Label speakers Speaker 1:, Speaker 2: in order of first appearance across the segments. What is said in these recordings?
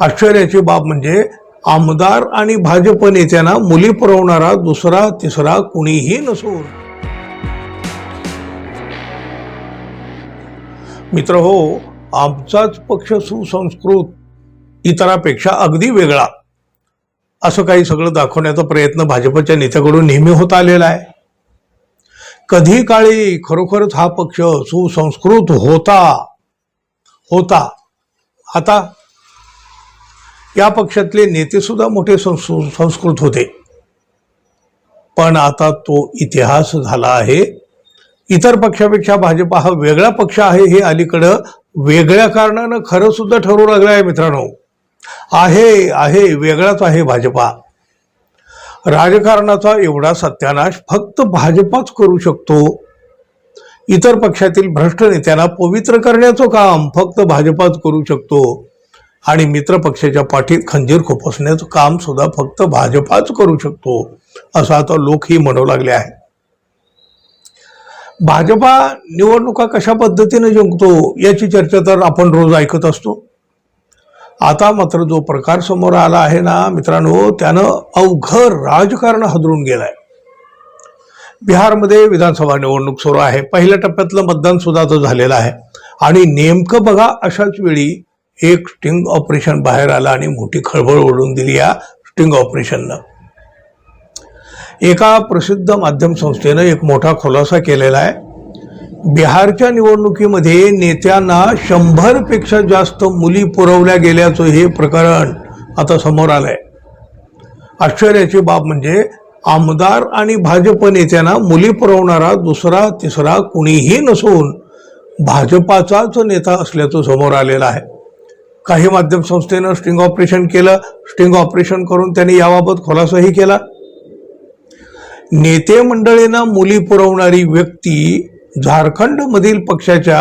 Speaker 1: आश्चर्याची बाब म्हणजे आमदार आणि भाजप नेत्यांना मुली पुरवणारा दुसरा तिसरा कुणीही नसून. मित्र हो आमचाच पक्ष सुसंस्कृत इतरापेक्षा अगदी वेगळा. असं काही सगळं दाखवण्याचा प्रयत्न भाजपच्या नेत्याकडून नेहमी होत आलेला आहे. कधी काळी खरोखरच हा पक्ष सुसंस्कृत होता होता. आता या पक्षातले नेतेसुद्धा मोठे सं- संस्कृत होते. पण आता तो इतिहास झाला आहे. इतर पक्षापेक्षा भाजप हा वेगळा पक्ष आहे हे अलीकडं वेगळ्या कारणानं खरं सुद्धा ठरू लागलं आहे मित्रांनो. आहे आहे वेगळाच आहे भाजपा. राजकारणाचा एवढा सत्यानाश फक्त भाजपाच करू शकतो. इतर पक्षातील भ्रष्ट नेत्यांना पवित्र करण्याचं काम फक्त भाजपाच करू शकतो. आणि मित्रपक्षाच्या पाठीत खंजीर खोपसण्याचं काम सुद्धा फक्त भाजपाच करू शकतो असं आता लोकही म्हणू लागले आहे भाजपा निवडणुका कशा पद्धतीने जिंकतो याची चर्चा तर आपण रोज ऐकत असतो. आता मात्र जो प्रकार समोर आला आहे ना मित्रांनो त्यानं अवघर राजकारण हदरून गेलाय. बिहारमध्ये विधानसभा निवडणूक सुरू आहे. पहिल्या टप्प्यातलं मतदान सुद्धा आता झालेलं आहे. आणि नेमकं बघा अशाच वेळी एक स्टिंग ऑपरेशन बाहेर आलं आणि मोठी खळबळ ओढून दिली या स्टिंग ऑपरेशननं एका प्रसिद्ध माध्यम संस्थेनं एक मोठा खुलासा केलेला आहे. बिहारच्या निवडणुकीमध्ये नेत्यांना शंभरपेक्षा जास्त मुली पुरवल्या गेल्याचं हे प्रकरण आता समोर आलंय. आश्चर्याची बाब म्हणजे आमदार आणि भाजप नेत्यांना मुली पुरवणारा दुसरा तिसरा कुणीही नसून भाजपाचाच नेता असल्याचं समोर आलेलं आहे. काही माध्यम संस्थेनं स्टिंग ऑपरेशन केलं. स्टिंग ऑपरेशन करून त्यांनी याबाबत खुलासाही केला. नेते मंडळींना मुली पुरवणारी व्यक्ती झारखंडमधील पक्षाच्या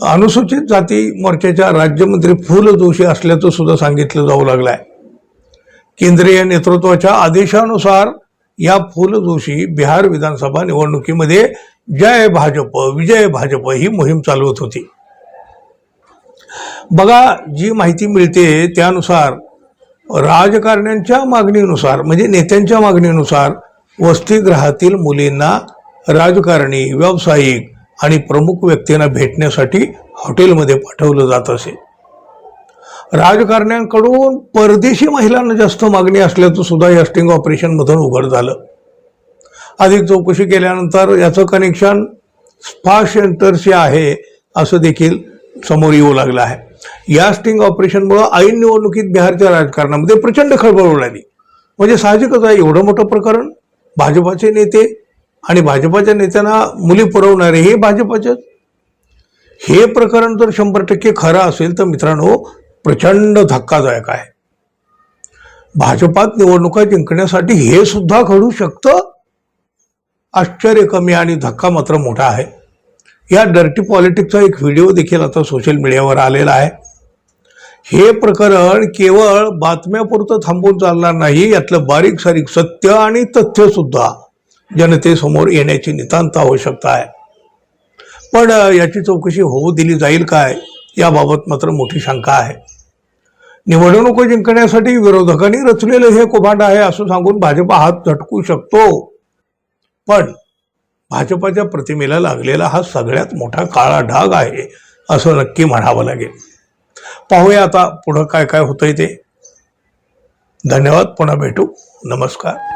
Speaker 1: अनुसूचित जाती मोर्चाच्या राज्यमंत्री फुल जोशी असल्याचं सुद्धा सांगितलं जाऊ लागलं आहे केंद्रीय नेतृत्वाच्या आदेशानुसार या फुल जोशी बिहार विधानसभा निवडणुकीमध्ये जय भाजप विजय भाजप ही मोहीम चालवत होती. बघा जी माहिती मिळते त्यानुसार राजकारण्यांच्या मागणीनुसार म्हणजे नेत्यांच्या मागणीनुसार वसतिगृहातील मुलींना राजकारणी व्यावसायिक आणि प्रमुख व्यक्तींना भेटण्यासाठी हॉटेलमध्ये पाठवलं जात असे. राजकारण्यांकडून परदेशी महिलांना जास्त मागणी असल्याचं सुद्धा या स्टिंग उघड झालं. अधिक चौकशी केल्यानंतर याचं कनेक्शन स्पा सेंटरशी आहे असं देखील समोर येऊ लागलं आहे. या स्टिंग ऑपरेशनमुळं ऐन निवडणुकीत बिहारच्या राजकारणामध्ये प्रचंड खळबळ उडाली. म्हणजे साहजिकच आहे एवढं मोठं प्रकरण भाजपाचे नेते आणि भाजपाच्या नेत्यांना मुली पुरवणारे हे भाजपाचेच. हे प्रकरण जर शंभर टक्के खरं असेल तर मित्रांनो प्रचंड धक्कादायक आहे. भाजपात निवडणुका जिंकण्यासाठी हे सुद्धा घडू शकतं. आश्चर्य कमी आणि धक्का मात्र मोठा आहे. या डर्टी पॉलिटिक्सचा एक व्हिडिओ देखील आता सोशल मीडियावर आलेला आहे. हे प्रकरण केवळ बातम्यापुरतं थांबून चालणार नाही यातलं बारीक सारीक सत्य आणि तथ्य सुद्धा जनतेसमोर येण्याची नितांत आवश्यकता आहे. पण याची चौकशी होऊ दिली जाईल काय? याबाबत मात्र मोठी शंका आहे. निवडणूक जिंकण्यासाठी विरोधकांनी रचलेलं हे कुभांड आहे असं सांगून भाजप हात झटकू शकतो. पण भाजपाच्या प्रतिमेला लागलेला हा सगळ्यात मोठा काळा ढाग आहे असं नक्की म्हणावं लागेल. पाहूया आता पुढं काय काय होतंय ते. धन्यवाद पुन्हा भेटू. नमस्कार.